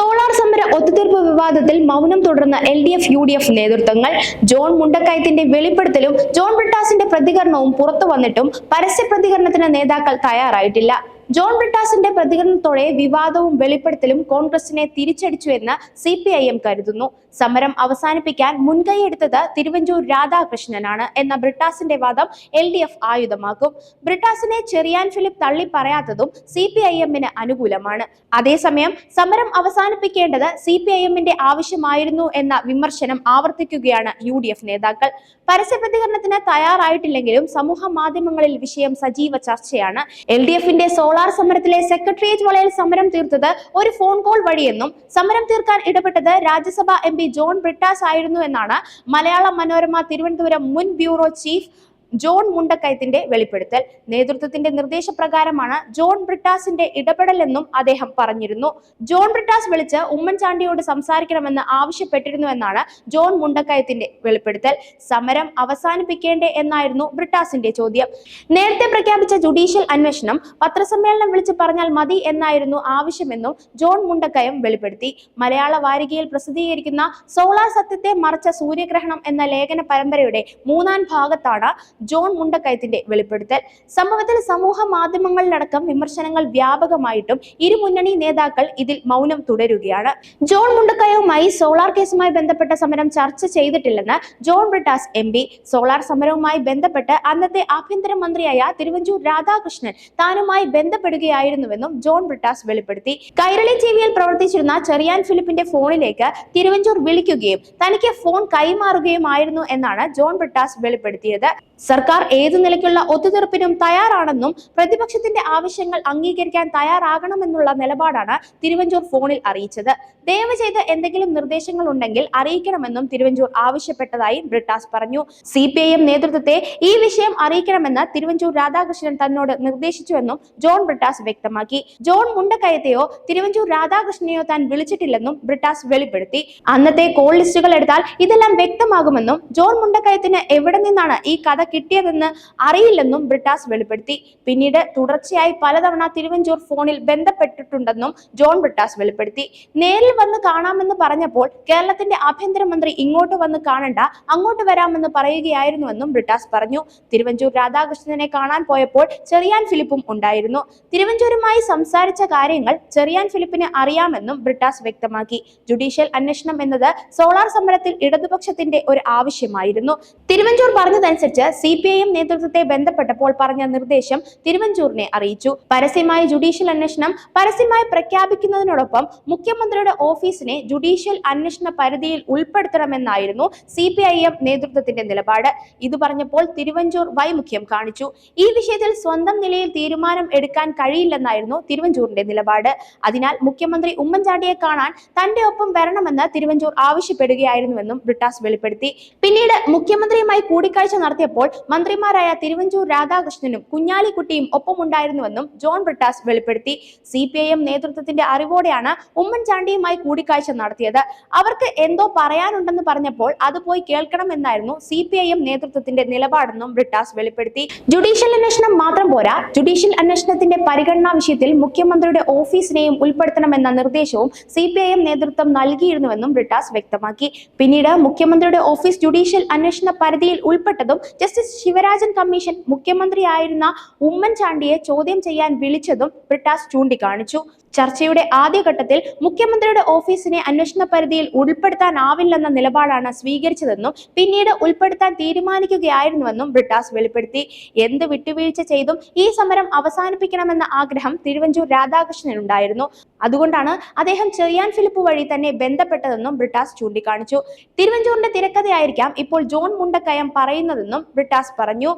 Solar സമര ഒത്തുതീർപ്പ് വിവാദത്തിൽ മൗനം തുടർന്ന L D F U D F നേതൃത്വങ്ങൾ John മുണ്ടക്കയത്തിന്റെ വെളിപ്പെടുത്തലും ജോൺ ബ്രിട്ടാസിന്റെ പ്രതികരണവും പുറത്തു വന്നിട്ടും പരസ്യ പ്രതികരണത്തിന് നേതാക്കൾ തയ്യാറായിട്ടില്ല. ജോൺ ബ്രിട്ടാസിന്റെ പ്രതികരണത്തോടെ വിവാദവും വെളിപ്പെടുത്തലും കോൺഗ്രസിനെ തിരിച്ചടിച്ചു എന്ന് സി പി ഐ എം കരുതുന്നു. സമരം അവസാനിപ്പിക്കാൻ മുൻകൈയെടുത്തത് തിരുവഞ്ചൂർ രാധാകൃഷ്ണനാണ് എന്ന ബ്രിട്ടാസിന്റെ വാദം എൽ ഡി എഫ് ആയുധമാക്കും. ബ്രിട്ടാസിനെ ചെറിയാൻ ഫിലിപ്പ് തള്ളി പറയാത്തതും സി പി ഐ എമ്മിന് അനുകൂലമാണ്. അതേസമയം സമരം അവസാനിപ്പിക്കേണ്ടത് സി പി ഐ എമ്മിന്റെ ആവശ്യമായിരുന്നു എന്ന വിമർശനം ആവർത്തിക്കുകയാണ് യു ഡി എഫ് നേതാക്കൾ. പരസ്യ പ്രതികരണത്തിന് തയ്യാറായിട്ടില്ലെങ്കിലും സമൂഹ മാധ്യമങ്ങളിൽ വിഷയം സജീവ ചർച്ചയാണ്. എൽ ഡി എഫിന്റെ സോളാർ സമരത്തിലെ സെക്രട്ടേറിയറ്റ് വളയിൽ സമരം തീർത്തത് ഒരു ഫോൺ കോൾ വഴിയെന്നും സമരം തീർക്കാൻ ഇടപെട്ടത് രാജ്യസഭാ എം ജോൺ ബ്രിട്ടാസ് ആയിരുന്നു എന്നാണ് മലയാള മനോരമ തിരുവനന്തപുരം മുൻ ബ്യൂറോ ചീഫ് ജോൺ മുണ്ടക്കയത്തിന്റെ വെളിപ്പെടുത്തൽ. നേതൃത്വത്തിന്റെ നിർദ്ദേശപ്രകാരമാണ് ജോൺ ബ്രിട്ടാസിന്റെ ഇടപെടൽ എന്നും അദ്ദേഹം പറഞ്ഞിരുന്നു. ജോൺ ബ്രിട്ടാസ് വിളിച്ച് ഉമ്മൻചാണ്ടിയോട് സംസാരിക്കണമെന്ന് ആവശ്യപ്പെട്ടിരുന്നുവെന്നാണ് ജോൺ മുണ്ടക്കയത്തിന്റെ വെളിപ്പെടുത്തൽ. സമരം അവസാനിപ്പിക്കേണ്ടേ എന്നായിരുന്നു ബ്രിട്ടാസിന്റെ ചോദ്യം. നേരത്തെ പ്രഖ്യാപിച്ച ജുഡീഷ്യൽ അന്വേഷണം പത്രസമ്മേളനം വിളിച്ച് പറഞ്ഞാൽ മതി എന്നായിരുന്നു ആവശ്യമെന്നും ജോൺ മുണ്ടക്കയം വെളിപ്പെടുത്തി. മലയാള വാരികയിൽ പ്രസിദ്ധീകരിക്കുന്ന സോളാർ സത്യത്തെ മറച്ച സൂര്യഗ്രഹണം എന്ന ലേഖന പരമ്പരയുടെ മൂന്നാം ഭാഗത്താണ് ജോൺ മുണ്ടക്കയത്തിന്റെ വെളിപ്പെടുത്തൽ. സംഭവത്തിൽ സമൂഹ മാധ്യമങ്ങളിലടക്കം വിമർശനങ്ങൾ വ്യാപകമായിട്ടും ഇരു മുന്നണി നേതാക്കൾ ഇതിൽ മൗനം തുടരുകയാണ്. ജോൺ മുണ്ടക്കയവുമായി സോളാർ കേസുമായി ബന്ധപ്പെട്ട സമരം ചർച്ച ചെയ്തിട്ടില്ലെന്ന് ജോൺ ബ്രിട്ടാസ് എം സോളാർ സമരവുമായി ബന്ധപ്പെട്ട് അന്നത്തെ ആഭ്യന്തരമന്ത്രിയായ തിരുവഞ്ചൂർ രാധാകൃഷ്ണൻ താനുമായി ബന്ധപ്പെടുകയായിരുന്നുവെന്നും ജോൺ ബ്രിട്ടാസ് വെളിപ്പെടുത്തി. കൈരളി ടി വിയിൽ പ്രവർത്തിച്ചിരുന്ന ചെറിയാൻ ഫിലിപ്പിന്റെ ഫോണിലേക്ക് തിരുവഞ്ചൂർ വിളിക്കുകയും തനിക്ക് ഫോൺ കൈമാറുകയുമായിരുന്നു എന്നാണ് ജോൺ ബ്രിട്ടാസ് വെളിപ്പെടുത്തിയത്. സർക്കാർ ഏതു നിലയ്ക്കുള്ള ഒത്തുതീർപ്പിനും തയ്യാറാണെന്നും പ്രതിപക്ഷത്തിന്റെ ആവശ്യങ്ങൾ അംഗീകരിക്കാൻ തയ്യാറാകണമെന്നുള്ള നിലപാടാണ് തിരുവഞ്ചൂർ ഫോണിൽ അറിയിച്ചത്. ദയവ് ചെയ്ത് എന്തെങ്കിലും നിർദ്ദേശങ്ങൾ ഉണ്ടെങ്കിൽ അറിയിക്കണമെന്നും തിരുവഞ്ചൂർ ആവശ്യപ്പെട്ടതായി ബ്രിട്ടാസ് പറഞ്ഞു. സി നേതൃത്വത്തെ ഈ വിഷയം അറിയിക്കണമെന്ന് തിരുവഞ്ചൂർ രാധാകൃഷ്ണൻ തന്നോട് നിർദ്ദേശിച്ചുവെന്നും ജോൺ ബ്രിട്ടാസ് വ്യക്തമാക്കി. ജോൺ മുണ്ടക്കയത്തെയോ തിരുവഞ്ചൂർ രാധാകൃഷ്ണനെയോ താൻ വിളിച്ചിട്ടില്ലെന്നും ബ്രിട്ടാസ് വെളിപ്പെടുത്തി. അന്നത്തെ കോൾ ലിസ്റ്റുകൾ എടുത്താൽ ഇതെല്ലാം വ്യക്തമാകുമെന്നും ജോൺ മുണ്ടക്കയത്തിന് എവിടെ നിന്നാണ് ഈ കഥ കിട്ടിയതെന്ന് അറിയില്ലെന്നും ബ്രിട്ടാസ് വെളിപ്പെടുത്തി. പിന്നീട് തുടർച്ചയായി പലതവണ തിരുവഞ്ചൂർ ഫോണിൽ ബന്ധപ്പെട്ടിട്ടുണ്ടെന്നും ജോൺ ബ്രിട്ടാസ് വെളിപ്പെടുത്തി. നേരിൽ വന്ന് കാണാമെന്ന് പറഞ്ഞപ്പോൾ കേരളത്തിന്റെ ആഭ്യന്തരമന്ത്രി ഇങ്ങോട്ട് വന്ന് കാണണ്ട അങ്ങോട്ട് വരാമെന്ന് പറയുകയായിരുന്നുവെന്നും ബ്രിട്ടാസ് പറഞ്ഞു. തിരുവഞ്ചൂർ രാധാകൃഷ്ണനെ കാണാൻ പോയപ്പോൾ ചെറിയാൻ ഫിലിപ്പും ഉണ്ടായിരുന്നു. തിരുവഞ്ചൂരുമായി സംസാരിച്ച കാര്യങ്ങൾ ചെറിയാൻ ഫിലിപ്പിന് അറിയാമെന്നും ബ്രിട്ടാസ് വ്യക്തമാക്കി. ജുഡീഷ്യൽ അന്വേഷണം എന്നത് സോളാർ സമരത്തിൽ ഇടതുപക്ഷത്തിന്റെ ഒരു ആവശ്യമായിരുന്നു. തിരുവഞ്ചൂർ പറഞ്ഞതനുസരിച്ച് സി പി ഐ എം നേതൃത്വത്തെ ബന്ധപ്പെട്ടപ്പോൾ പറഞ്ഞ നിർദ്ദേശം തിരുവഞ്ചൂറിനെ അറിയിച്ചു. പരസ്യമായ ജുഡീഷ്യൽ അന്വേഷണം പരസ്യമായി പ്രഖ്യാപിക്കുന്നതിനോടൊപ്പം മുഖ്യമന്ത്രിയുടെ ഓഫീസിനെ ജുഡീഷ്യൽ അന്വേഷണ പരിധിയിൽ ഉൾപ്പെടുത്തണമെന്നായിരുന്നു സി നേതൃത്വത്തിന്റെ നിലപാട്. ഇത് പറഞ്ഞപ്പോൾ തിരുവഞ്ചൂർ വൈമുഖ്യം കാണിച്ചു. ഈ വിഷയത്തിൽ സ്വന്തം നിലയിൽ തീരുമാനം എടുക്കാൻ കഴിയില്ലെന്നായിരുന്നു തിരുവഞ്ചൂരിന്റെ നിലപാട്. അതിനാൽ മുഖ്യമന്ത്രി ഉമ്മൻചാണ്ടിയെ കാണാൻ തന്റെ ഒപ്പം വരണമെന്ന് തിരുവഞ്ചൂർ ആവശ്യപ്പെടുകയായിരുന്നുവെന്നും ബ്രിട്ടാസ് വെളിപ്പെടുത്തി. പിന്നീട് മുഖ്യമന്ത്രിയുമായി കൂടിക്കാഴ്ച നടത്തിയപ്പോൾ മന്ത്രിമാരായ തിരുവഞ്ചൂർ രാധാകൃഷ്ണനും കുഞ്ഞാലിക്കുട്ടിയും ഒപ്പമുണ്ടായിരുന്നുവെന്നും ജോൺ ബ്രിട്ടാസ് വെളിപ്പെടുത്തി. സി പി ഐ എം നേതൃത്വത്തിന്റെ അറിവോടെയാണ് ഉമ്മൻചാണ്ടിയുമായി കൂടിക്കാഴ്ച നടത്തിയത്. അവർക്ക് എന്തോ പറയാനുണ്ടെന്ന് പറഞ്ഞപ്പോൾ അത് പോയി കേൾക്കണമെന്നായിരുന്നു സി പി ഐ എം നേതൃത്വത്തിന്റെ നിലപാടെന്നും ബ്രിട്ടാസ് വെളിപ്പെടുത്തി. ജുഡീഷ്യൽ അന്വേഷണം മാത്രം പോരാ ജുഡീഷ്യൽ അന്വേഷണത്തിന്റെ പരിഗണനാ വിഷയത്തിൽ മുഖ്യമന്ത്രിയുടെ ഓഫീസിനെയും ഉൾപ്പെടുത്തണമെന്ന നിർദ്ദേശവും സി പി ഐ എം നേതൃത്വം നൽകിയിരുന്നുവെന്നും ബ്രിട്ടാസ് വ്യക്തമാക്കി. പിന്നീട് മുഖ്യമന്ത്രിയുടെ ഓഫീസ് ജുഡീഷ്യൽ അന്വേഷണ പരിധിയിൽ ഉൾപ്പെട്ടതും ജസ്റ്റിസ് ശിവരാജൻ കമ്മീഷൻ മുഖ്യമന്ത്രിയായിരുന്ന ഉമ്മൻചാണ്ടിയെ ചോദ്യം ചെയ്യാൻ വിളിച്ചതും ബ്രിട്ടാസ് ചൂണ്ടിക്കാണിച്ചു. ചർച്ചയുടെ ആദ്യഘട്ടത്തിൽ മുഖ്യമന്ത്രിയുടെ ഓഫീസിനെ അന്വേഷണ പരിധിയിൽ ഉൾപ്പെടുത്താനാവില്ലെന്ന നിലപാടാണ് സ്വീകരിച്ചതെന്നും പിന്നീട് ഉൾപ്പെടുത്താൻ തീരുമാനിക്കുകയായിരുന്നുവെന്നും ബ്രിട്ടാസ് വെളിപ്പെടുത്തി. എന്ത് വിട്ടുവീഴ്ച ചെയ്തും ഈ സമരം അവസാനിപ്പിക്കണമെന്ന ആഗ്രഹം തിരുവഞ്ചൂർ രാധാകൃഷ്ണനുണ്ടായിരുന്നു. അതുകൊണ്ടാണ് അദ്ദേഹം ചെറിയാൻ ഫിലിപ്പ് വഴി തന്നെ ബന്ധപ്പെട്ടതെന്നും ബ്രിട്ടാസ് ചൂണ്ടിക്കാണിച്ചു. തിരുവഞ്ചൂറിന്റെ തിരക്കഥയായിരിക്കാം ഇപ്പോൾ ജോൺ മുണ്ടക്കയം പറയുന്നതെന്നും ബ്രിട്ടാസ് പറഞ്ഞു.